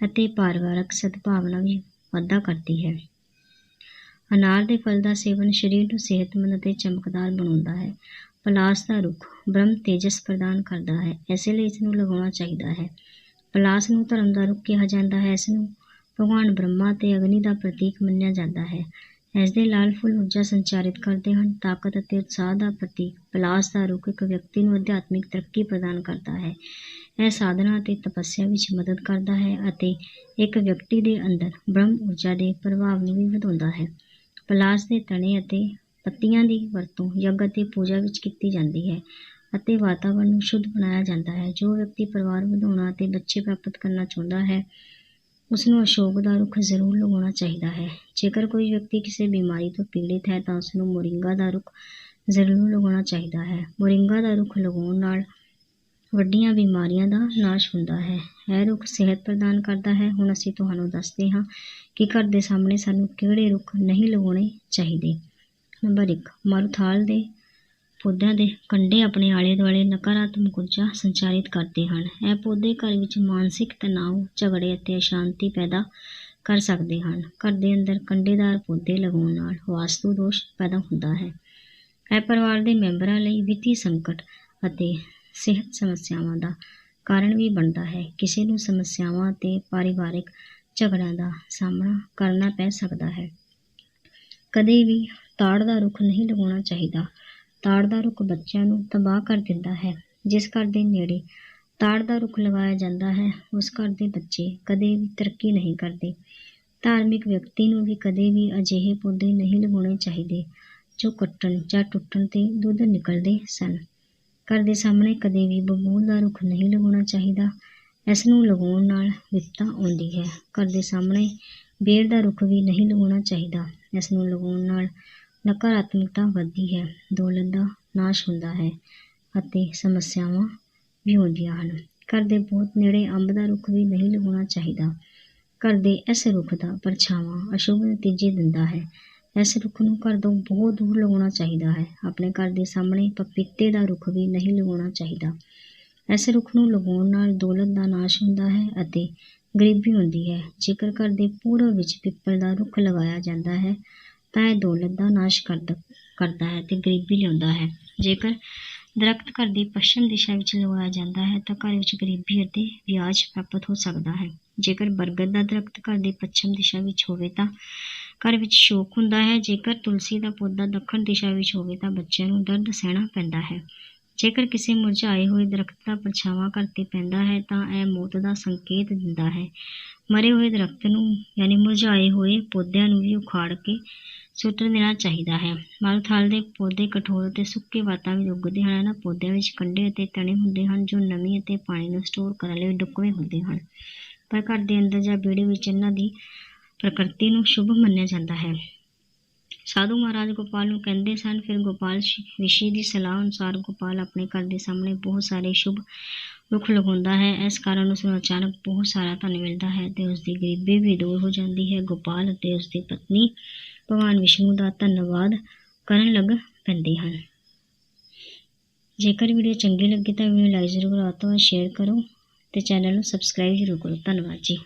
ਅਤੇ ਪਰਿਵਾਰਕ ਸਦਭਾਵਨਾ ਵੀ ਵਾਧਾ ਕਰਦੀ ਹੈ। ਅਨਾਰ ਦੇ ਫਲ ਦਾ ਸੇਵਨ ਸਰੀਰ ਨੂੰ ਸਿਹਤਮੰਦ ਅਤੇ ਚਮਕਦਾਰ ਬਣਾਉਂਦਾ ਹੈ। ਪਲਾਸ ਦਾ ਰੁੱਖ ਬ੍ਰਹਮ ਤੇਜਸ ਪ੍ਰਦਾਨ ਕਰਦਾ ਹੈ, ਇਸੇ ਲਈ ਇਸ ਨੂੰ ਲਗਾਉਣਾ ਚਾਹੀਦਾ ਹੈ। ਪਲਾਸ ਨੂੰ ਧਰਮ ਦਾ ਰੁੱਖ ਕਿਹਾ ਜਾਂਦਾ ਹੈ ਇਸ ਨੂੰ ਭਗਵਾਨ ਬ੍ਰਹਮਾ ਤੇ ਅਗਨੀ ਦਾ ਪ੍ਰਤੀਕ ਮੰਨਿਆ ਜਾਂਦਾ ਹੈ। ਇਸ ਦੇ ਲਾਲ ਫੁੱਲ ਊਰਜਾ ਸੰਚਾਰਿਤ ਕਰਦੇ ਹਨ, ਤਾਕਤ ਅਤੇ ਉਤਸ਼ਾਹ ਦਾ ਪ੍ਰਤੀਕ ਪਲਾਸ ਦਾ ਰੁੱਖ ਇੱਕ ਵਿਅਕਤੀ ਨੂੰ ਅਧਿਆਤਮਿਕ ਤਰੱਕੀ ਪ੍ਰਦਾਨ ਕਰਦਾ ਹੈ। ਇਹ ਸਾਧਨਾ ਅਤੇ ਤਪੱਸਿਆ ਵਿੱਚ ਮਦਦ ਕਰਦਾ ਹੈ ਅਤੇ ਇੱਕ ਵਿਅਕਤੀ ਦੇ ਅੰਦਰ ਬ੍ਰਹਮ ਊਰਜਾ ਦੇ ਪ੍ਰਭਾਵ ਨੂੰ ਵੀ ਵਧਾਉਂਦਾ ਹੈ। ਪਲਾਸ ਦੇ ਤਣੇ ਅਤੇ ਪੱਤੀਆਂ ਦੀ ਵਰਤੋਂ ਯੱਗ ਅਤੇ ਪੂਜਾ ਵਿੱਚ ਕੀਤੀ ਜਾਂਦੀ ਹੈ ਅਤੇ ਵਾਤਾਵਰਣ ਨੂੰ ਸ਼ੁੱਧ ਬਣਾਇਆ ਜਾਂਦਾ ਹੈ। ਜੋ ਵਿਅਕਤੀ ਪਰਿਵਾਰ ਵਧਾਉਣਾ ਅਤੇ ਬੱਚੇ ਪ੍ਰਾਪਤ ਕਰਨਾ ਚਾਹੁੰਦਾ ਹੈ ਉਸ ਨੂੰ ਅਸ਼ੋਕ ਦਾ ਰੁੱਖ ਜ਼ਰੂਰ ਲਗਾਉਣਾ ਚਾਹੀਦਾ ਹੈ। ਜੇਕਰ ਕੋਈ ਵਿਅਕਤੀ ਕਿਸੇ ਬਿਮਾਰੀ ਤੋਂ ਪੀੜਿਤ ਹੈ ਤਾਂ ਉਸ ਨੂੰ ਮੋਰਿੰਗਾ ਦਾ ਰੁੱਖ ਜ਼ਰੂਰ ਲਗਾਉਣਾ ਚਾਹੀਦਾ ਹੈ। ਮੋਰਿੰਗਾ ਦਾ ਰੁੱਖ ਲਗਾਉਣ ਨਾਲ ਵੱਡੀਆਂ ਬਿਮਾਰੀਆਂ ਦਾ ਨਾਸ਼ ਹੁੰਦਾ ਹੈ। ਇਹ ਰੁੱਖ ਸਿਹਤ ਪ੍ਰਦਾਨ ਕਰਦਾ ਹੈ। ਹੁਣ ਅਸੀਂ ਤੁਹਾਨੂੰ ਦੱਸਦੇ ਹਾਂ ਕਿ ਘਰ ਦੇ ਸਾਹਮਣੇ ਸਾਨੂੰ ਕਿਹੜੇ ਰੁੱਖ ਨਹੀਂ ਲਗਾਉਣੇ ਚਾਹੀਦੇ? ਨੰਬਰ 1 ਮਾਰੂਥਾਲ ਦੇ ਪੌਦਿਆਂ ਦੇ ਕੰਡੇ ਆਪਣੇ ਆਲੇ ਦੁਆਲੇ ਨਕਾਰਾਤਮਕ ਊਰਜਾ ਸੰਚਾਰਿਤ ਕਰਦੇ ਹਨ। ਇਹ ਪੌਦੇ ਘਰ ਵਿੱਚ ਮਾਨਸਿਕ ਤਣਾਅ, ਝਗੜੇ ਅਤੇ ਅਸ਼ਾਂਤੀ ਪੈਦਾ ਕਰ ਸਕਦੇ ਹਨ। ਘਰ ਦੇ ਅੰਦਰ ਕੰਡੇਦਾਰ ਪੌਦੇ ਲਗਾਉਣ ਨਾਲ ਵਾਸਤੂ ਦੋਸ਼ ਪੈਦਾ ਹੁੰਦਾ ਹੈ। ਇਹ ਪਰਿਵਾਰ ਦੇ ਮੈਂਬਰਾਂ ਲਈ ਵਿੱਤੀ ਸੰਕਟ ਅਤੇ ਸਿਹਤ ਸਮੱਸਿਆਵਾਂ ਦਾ ਕਾਰਨ ਵੀ ਬਣਦਾ ਹੈ। ਕਿਸੇ ਨੂੰ ਸਮੱਸਿਆਵਾਂ ਅਤੇ ਪਰਿਵਾਰਕ ਝਗੜਿਆਂ ਦਾ ਸਾਹਮਣਾ ਕਰਨਾ ਪੈ ਸਕਦਾ ਹੈ। ਕਦੇ ਵੀ ਤਾੜ ਦਾ ਰੁੱਖ ਨਹੀਂ ਲਗਾਉਣਾ ਚਾਹੀਦਾ। ਤਾੜ ਦਾ ਰੁੱਖ ਬੱਚਿਆਂ ਨੂੰ ਤਬਾਹ ਕਰ ਦਿੰਦਾ ਹੈ। ਜਿਸ ਘਰ ਦੇ ਨੇੜੇ ਤਾੜ ਦਾ ਰੁੱਖ ਲਗਾਇਆ ਜਾਂਦਾ ਹੈ, ਉਸ ਘਰ ਦੇ ਬੱਚੇ ਕਦੇ ਵੀ ਤਰੱਕੀ ਨਹੀਂ ਕਰਦੇ। ਧਾਰਮਿਕ ਵਿਅਕਤੀ ਨੂੰ ਵੀ ਕਦੇ ਵੀ ਅਜਿਹੇ ਪੌਦੇ ਨਹੀਂ ਲਗਾਉਣੇ ਚਾਹੀਦੇ, ਜੋ ਕੱਟਣ ਜਾਂ ਟੁੱਟਣ ਤੇ ਦੁੱਧ ਨਿਕਲਦੇ ਸਨ। ਘਰ ਦੇ ਸਾਹਮਣੇ ਕਦੇ ਵੀ ਬਬੂਲ ਦਾ ਰੁੱਖ ਨਹੀਂ ਲਗਾਉਣਾ ਚਾਹੀਦਾ। ਇਸ ਨੂੰ ਲਗਾਉਣ ਨਾਲ ਵਿਪਤਾ ਆਉਂਦੀ ਹੈ। ਘਰ ਦੇ ਸਾਹਮਣੇ ਬੇਰ ਦਾ ਰੁੱਖ ਵੀ ਨਹੀਂ ਲਗਾਉਣਾ ਚਾਹੀਦਾ। ਇਸ ਨੂੰ ਲਗਾਉਣ ਨਾਲ ਨਕਾਰਾਤਮਕਤਾ ਵੱਧਦੀ ਹੈ, ਦੌਲਤ ਦਾ ਨਾਸ਼ ਹੁੰਦਾ ਹੈ ਅਤੇ ਸਮੱਸਿਆਵਾਂ ਵੀ ਹੁੰਦੀਆਂ ਹਨ। ਘਰ ਦੇ ਬਹੁਤ ਨੇੜੇ ਅੰਬ ਦਾ ਰੁੱਖ ਵੀ ਨਹੀਂ ਲਗਾਉਣਾ ਚਾਹੀਦਾ। ਘਰ ਦੇ ਇਸ ਰੁੱਖ ਦਾ ਪਰਛਾਵਾਂ ਅਸ਼ੁਭ ਨਤੀਜੇ ਦਿੰਦਾ ਹੈ। ਇਸ ਰੁੱਖ ਨੂੰ ਘਰ ਤੋਂ ਬਹੁਤ ਦੂਰ ਲਗਾਉਣਾ ਚਾਹੀਦਾ ਹੈ। ਆਪਣੇ ਘਰ ਦੇ ਸਾਹਮਣੇ ਪਪੀਤੇ ਦਾ ਰੁੱਖ ਵੀ ਨਹੀਂ ਲਗਾਉਣਾ ਚਾਹੀਦਾ। ਇਸ ਰੁੱਖ ਨੂੰ ਲਗਾਉਣ ਨਾਲ ਦੌਲਤ ਦਾ ਨਾਸ਼ ਹੁੰਦਾ ਹੈ ਅਤੇ ਗਰੀਬੀ ਹੁੰਦੀ ਹੈ। ਜੇਕਰ ਘਰ ਦੇ ਪੂਰਬ ਵਿੱਚ ਪਿੱਪਲ ਦਾ ਰੁੱਖ ਲਗਾਇਆ ਜਾਂਦਾ ਹੈ, ਤਾਂ ਇਹ ਦੌਲਤ ਦਾ ਨਾਸ਼ ਕਰਦਾ ਕਰਦਾ ਹੈ ਤੇ ਗਰੀਬੀ ਲਿਆਉਂਦਾ ਹੈ। ਜੇਕਰ ਦਰਖਤ ਘਰ ਦੀ ਪੱਛਮ ਦਿਸ਼ਾ ਵਿੱਚ ਲਗਾਇਆ ਜਾਂਦਾ ਹੈ, ਤਾਂ ਘਰ ਵਿੱਚ ਗਰੀਬੀ ਅਤੇ ਵਿਆਜ ਪ੍ਰਾਪਤ ਹੋ ਸਕਦਾ ਹੈ। ਜੇਕਰ ਬਰਗਦ ਦਾ ਦਰਖਤ ਘਰ ਦੀ ਪੱਛਮ ਦਿਸ਼ਾ ਵਿੱਚ ਹੋਵੇ, ਤਾਂ ਘਰ ਵਿੱਚ ਸ਼ੋਕ ਹੁੰਦਾ ਹੈ। ਜੇਕਰ ਤੁਲਸੀ ਦਾ ਪੌਦਾ ਦੱਖਣ ਦਿਸ਼ਾ ਵਿੱਚ ਹੋਵੇ, ਤਾਂ ਬੱਚਿਆਂ ਨੂੰ ਦਰਦ ਸਹਿਣਾ ਪੈਂਦਾ ਹੈ। ਜੇਕਰ ਕਿਸੇ ਮੁਰਝਾਏ ਹੋਏ ਦਰਖਤ ਦਾ ਪਰਛਾਵਾਂ ਘਰ 'ਤੇ ਪੈਂਦਾ ਹੈ ਤਾਂ ਇਹ ਮੌਤ ਦਾ ਸੰਕੇਤ ਦਿੰਦਾ ਹੈ। ਮਰੇ ਹੋਏ ਦਰਖਤ ਨੂੰ, ਯਾਨੀ ਮੁਰਝਾਏ ਹੋਏ ਪੌਦਿਆਂ ਨੂੰ ਵੀ ਉਖਾੜ ਕੇ ਸੁੱਟ ਦੇਣਾ ਚਾਹੀਦਾ ਹੈ। ਮਾਰੂਥਾਲ ਦੇ ਪੌਦੇ ਕਠੋਰ ਅਤੇ ਸੁੱਕੇ ਵਾਤਾਵਰਣ ਵਿੱਚ ਉੱਗਦੇ ਹਨ। ਇਹਨਾਂ ਪੌਦਿਆਂ ਵਿੱਚ ਕੰਡੇ ਅਤੇ ਤਣੇ ਹੁੰਦੇ ਹਨ ਜੋ ਨਮੀ ਅਤੇ ਪਾਣੀ ਨੂੰ ਸਟੋਰ ਕਰਨ ਲਈ ਢੁਕਵੇਂ ਹੁੰਦੇ ਹਨ। ਪਰ ਘਰ ਦੇ ਅੰਦਰ ਜਾਂ ਵਿਹੜੇ ਵਿੱਚ ਇਹਨਾਂ ਦੀ ਪ੍ਰਕਿਰਤੀ ਨੂੰ ਸ਼ੁਭ ਮੰਨਿਆ ਜਾਂਦਾ ਹੈ। ਸਾਧੂ ਮਹਾਰਾਜ ਗੋਪਾਲ ਨੂੰ ਕਹਿੰਦੇ ਸਨ, ਫਿਰ ਗੋਪਾਲ ਰਿਸ਼ੀ ਦੀ ਸਲਾਹ ਅਨੁਸਾਰ ਗੋਪਾਲ ਆਪਣੇ ਘਰ ਦੇ ਸਾਹਮਣੇ ਬਹੁਤ ਸਾਰੇ ਸ਼ੁਭ ਰੁੱਖ ਲਗਾਉਂਦਾ ਹੈ। ਇਸ ਕਾਰਨ ਉਸ ਨੂੰ ਅਚਾਨਕ ਬਹੁਤ ਸਾਰਾ ਧਨ ਮਿਲਦਾ ਹੈ ਤੇ ਉਸ ਦੀ ਗਰੀਬੀ ਵੀ ਦੂਰ ਹੋ ਜਾਂਦੀ ਹੈ। ਗੋਪਾਲ ਅਤੇ ਉਸ ਦੀ ਪਤਨੀ ਭਗਵਾਨ ਵਿਸ਼ਨੂੰ ਦਾ ਧੰਨਵਾਦ ਕਰਨ ਲੱਗ ਪੈਂਦੇ ਹਨ। ਜੇਕਰ ਵੀਡੀਓ ਚੰਗੀ ਲੱਗੀ ਤਾਂ ਵੀਡੀਓ ਲਾਈਕ ਜ਼ਰੂਰ ਕਰੋ ਤੋਂ ਸ਼ੇਅਰ ਕਰੋ ਤੇ ਚੈਨਲ ਨੂੰ ਸਬਸਕ੍ਰਾਈਬ ਜ਼ਰੂਰ ਕਰੋ। ਧੰਨਵਾਦ ਜੀ।